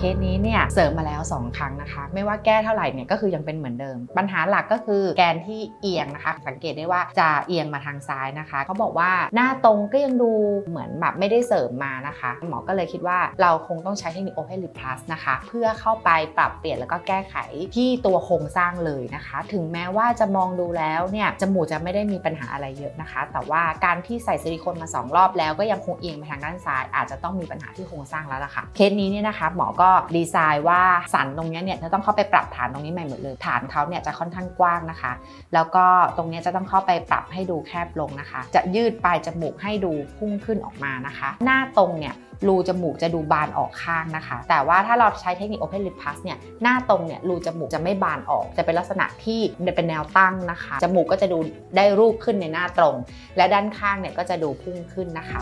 เคสนี้เนี่ยเสริมมาแล้ว 2 ครั้งนะคะ ไม่ว่าแก้เท่าไหร่เนี่ยก็คือยังเป็นเหมือนเดิม ปัญหาหลักก็คือแกนที่เอียงนะคะ สังเกตได้ว่าจะเอียงมาทางซ้ายนะคะเขาบอกว่าหน้าตรงก็ยังดูเหมือนแบบไม่ได้เสริมมานะคะ หมอก็เลยคิดว่าเราคงต้องใช้เทคนิค Open Lip Plus นะคะ เพื่อเข้าไปปรับเปลี่ยนแล้วก็แก้ไขที่ตัวโครงสร้างเลยนะคะ ถึงแม้ว่าจะมองดูแล้วเนี่ยจมูกจะไม่ได้มีปัญหาอะไรเยอะนะคะ แต่ว่าการที่ใส่ซิลิโคนมาสองรอบแล้วก็ยังคงเอียงไปทางด้านซ้าย อาจจะต้องมีปัญหาที่โครงสร้างแล้วล่ะค่ะเคสนี้เนี่ยนะคะหมอก็ดีไซน์ว่าสันตรงนี้เนี่ยจะต้องเข้าไปปรับฐานตรงนี้ใหม่หมดเลยฐานเขาเนี่ยจะค่อนข้างกว้างนะคะ แล้วก็ตรงนี้จะต้องเข้าไปปรับให้ดูแคบลงนะคะ จะยืดปลายจมูกให้ดูพุ่งขึ้นออกมานะคะ หน้าตรงเนี่ยรูจมูกจะดูบานออกข้างนะคะ แต่ว่าถ้าเราใช้เทคนิค Open Lip Plus เนี่ยหน้าตรงเนี่ยรูจมูกจะไม่บานออก จะเป็นลักษณะที่เป็นแนวตั้งนะคะ จมูกก็จะดูได้รูปขึ้นในหน้าตรง และด้านข้างเนี่ยก็จะดูพุ่งขึ้นนะคะ